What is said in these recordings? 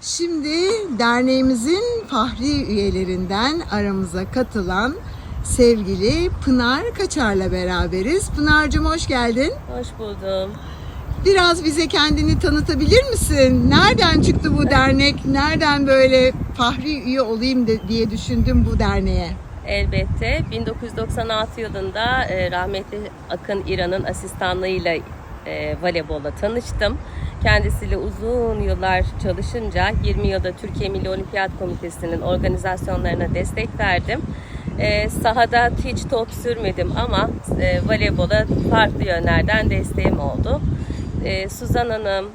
Şimdi derneğimizin fahri üyelerinden aramıza katılan sevgili Pınar Kaçar'la beraberiz. Pınar'cığım hoş geldin. Hoş buldum. Biraz bize kendini tanıtabilir misin? Nereden çıktı bu dernek? Nereden böyle fahri üye olayım diye düşündüm bu derneğe? Elbette 1996 yılında e, rahmetli Akın İran'ın asistanlığıyla e, voleybolla tanıştım. Kendisiyle uzun yıllar çalışınca 20 yılda Türkiye Milli Olimpiyat Komitesi'nin organizasyonlarına destek verdim. E, sahada hiç top sürmedim ama e, voleybola farklı yönlerden desteğim oldu. E, Suzan Hanım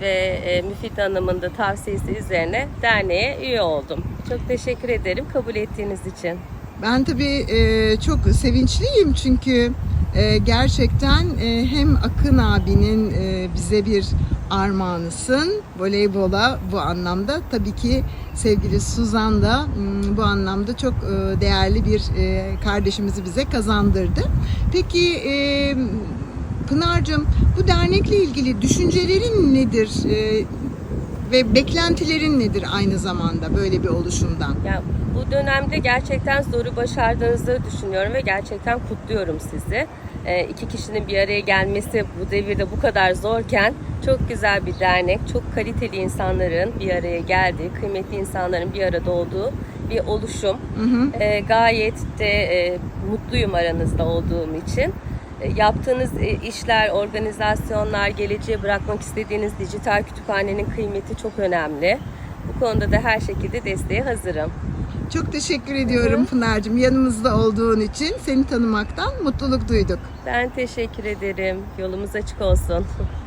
ve e, Müfit Hanım'ın da tavsiyesi üzerine derneğe üye oldum. Çok teşekkür ederim kabul ettiğiniz için. Ben tabii e, çok sevinçliyim çünkü e, gerçekten e, hem Akın abinin bize bir armağanısın voleybola bu anlamda. Tabii ki sevgili Suzan da m, bu anlamda çok değerli bir kardeşimizi bize kazandırdı. Peki Pınar'cığım bu dernekle ilgili düşüncelerin nedir? E, ve beklentilerin nedir aynı zamanda böyle bir oluşumdan? Ya bu dönemde gerçekten zoru başardığınızı düşünüyorum ve gerçekten kutluyorum sizi. Ee, iki kişinin bir araya gelmesi bu devirde bu kadar zorken çok güzel bir dernek, çok kaliteli insanların bir araya geldiği, kıymetli insanların bir arada olduğu bir oluşum. Ee, gayet de e, mutluyum aranızda olduğum için. E, Yaptığınız e, işler, organizasyonlar, geleceğe bırakmak istediğiniz dijital kütüphanenin kıymeti çok önemli. Bu konuda da her şekilde desteğe hazırım. Çok teşekkür ediyorum Pınar'cığım yanımızda olduğun için. Seni tanımaktan mutluluk duyduk. Ben teşekkür ederim. Yolumuz açık olsun.